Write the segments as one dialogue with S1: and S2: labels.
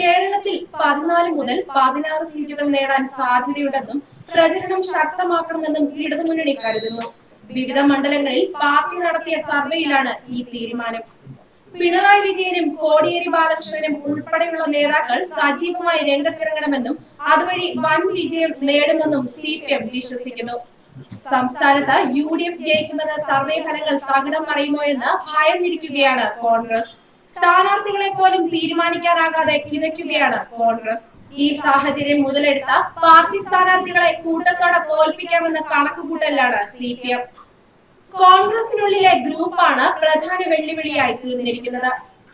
S1: കേരളത്തിൽ പതിനാല് മുതൽ പതിനാറ് സീറ്റുകൾ നേടാൻ സാധ്യതയുണ്ടെന്നും പ്രചരണം ശക്തമാക്കണമെന്നും ഇടതുമുന്നണി കരുതുന്നു. വിവിധ മണ്ഡലങ്ങളിൽ പാർട്ടി നടത്തിയ സർവേയിലാണ് ഈ തീരുമാനം. പിണറായി വിജയനും കോടിയേരി ബാലകൃഷ്ണനും ഉൾപ്പെടെയുള്ള നേതാക്കൾ സജീവമായി രംഗത്തിറങ്ങണമെന്നും അതുവഴി വൻ വിജയം നേടുമെന്നും സി പി എം വിശ്വസിക്കുന്നു. സംസ്ഥാനത്ത് യു ഡി എഫ് ജയിക്കുമെന്ന സർവേ ഫലങ്ങൾ തകിടം മറിയുമോ എന്ന് ഭയന്നിരിക്കുകയാണ് കോൺഗ്രസ്. സ്ഥാനാർത്ഥികളെ പോലും തീരുമാനിക്കാനാകാതെ കിതയ്ക്കുകയാണ് കോൺഗ്രസ്. ഈ സാഹചര്യം മുതലെടുത്ത പാർട്ടി സ്ഥാനാർത്ഥികളെ കൂട്ടത്തോടെ തോൽപ്പിക്കാമെന്ന കണക്കുകൂട്ടലാണ് സി പി എം. കോൺഗ്രസിനുള്ളിലെ ഗ്രൂപ്പാണ് പ്രധാന വെല്ലുവിളിയായി തീർന്നിരിക്കുന്നത്.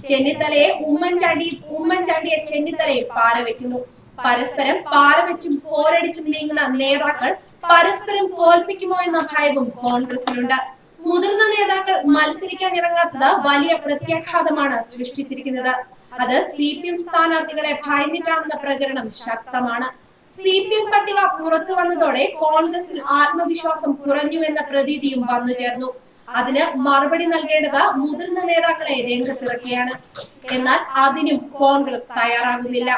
S1: ചെന്നിത്തലയെ ഉമ്മൻചാണ്ടി ഉമ്മൻചാണ്ടിയെ ചെന്നിത്തലയെ പാരവെക്കുന്നു പരസ്പരം പാരവെച്ചും പോരടിച്ചും നീങ്ങുന്ന നേതാക്കൾ പരസ്പരം തോൽപ്പിക്കുമോ എന്ന ഭയവും കോൺഗ്രസിനുണ്ട്. മുതിർന്ന നേതാക്കൾ മത്സരിക്കാൻ ഇറങ്ങാത്തത് വലിയ പ്രത്യാഘാതമാണ് സൃഷ്ടിച്ചിരിക്കുന്നത്. അത് സി പി എം സ്ഥാനാർത്ഥികളെ ഭയന്നിട്ടാണെന്ന പ്രചരണം ശക്തമാണ്. സി പി എം പട്ടിക പുറത്തു വന്നതോടെ കോൺഗ്രസിൽ ആത്മവിശ്വാസം കുറഞ്ഞു എന്ന പ്രതീതിയും വന്നു ചേർന്നു. അതിന് മറുപടി നൽകേണ്ടത് മുതിർന്ന നേതാക്കളെ രംഗത്തിറക്കിയാണ്. എന്നാൽ അതിനും കോൺഗ്രസ് തയ്യാറാകുന്നില്ല.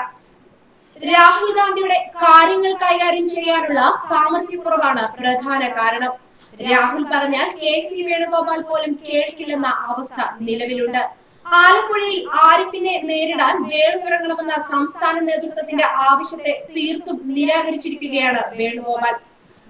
S1: രാഹുൽ ഗാന്ധിയുടെ കാര്യങ്ങൾ കൈകാര്യം ചെയ്യാനുള്ള സാമർഥ്യക്കുറവാണ് പ്രധാന കാരണം. രാഹുൽ പറഞ്ഞാൽ കെ സി വേണുഗോപാൽ പോലും കേൾക്കില്ലെന്ന അവസ്ഥ നിലവിലുണ്ട്. ആലപ്പുഴയിൽ ആരിഫിനെ നേരിടാൻ വേണുവിറങ്ങണമെന്ന സംസ്ഥാന നേതൃത്വത്തിന്റെ ആവശ്യത്തെ തീർത്തും നിരാകരിച്ചിരിക്കുകയാണ് വേണുഗോപാൽ.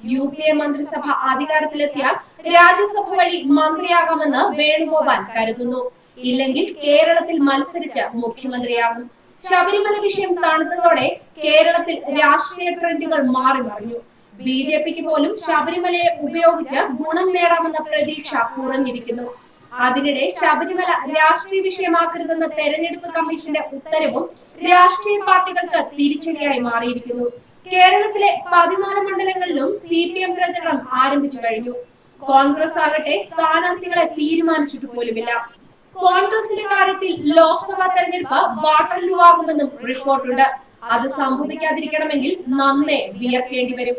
S1: യു പി എ മന്ത്രിസഭ അധികാരത്തിലെത്തിയാൽ രാജ്യസഭ വഴി മന്ത്രിയാകാമെന്ന് വേണുഗോപാൽ കരുതുന്നു. ഇല്ലെങ്കിൽ കേരളത്തിൽ മത്സരിച്ച് മുഖ്യമന്ത്രിയാകും. ശബരിമല വിഷയം തണുത്തതോടെ കേരളത്തിൽ രാഷ്ട്രീയ ട്രെൻഡുകൾ മാറി മറിഞ്ഞു ബി ജെ പിക്ക് പോലും ശബരിമലയെ ഉപയോഗിച്ച് ഗുണം നേടാമെന്ന പ്രതീക്ഷ കുറഞ്ഞിരിക്കുന്നു. അതിനിടെ ശബരിമല രാഷ്ട്രീയ വിഷയമാക്കരുതെന്ന തെരഞ്ഞെടുപ്പ് കമ്മീഷന്റെ ഉത്തരവും രാഷ്ട്രീയ പാർട്ടികൾക്ക് തിരിച്ചടിയായി മാറിയിരിക്കുന്നു. കേരളത്തിലെ പതിനാല് മണ്ഡലങ്ങളിലും സി പി എം പ്രചരണം ആരംഭിച്ചു കഴിഞ്ഞു. കോൺഗ്രസ് ആകട്ടെ സ്ഥാനാർത്ഥികളെ തീരുമാനിച്ചിട്ട് പോലുമില്ല. കോൺഗ്രസിന്റെ കാര്യത്തിൽ ലോക്സഭാ തെരഞ്ഞെടുപ്പ് വാട്ടർലൂ ആകുമെന്നും റിപ്പോർട്ടുണ്ട്. അത് സംഭവിക്കാതിരിക്കണമെങ്കിൽ നന്നേ വിയർക്കേണ്ടി വരും.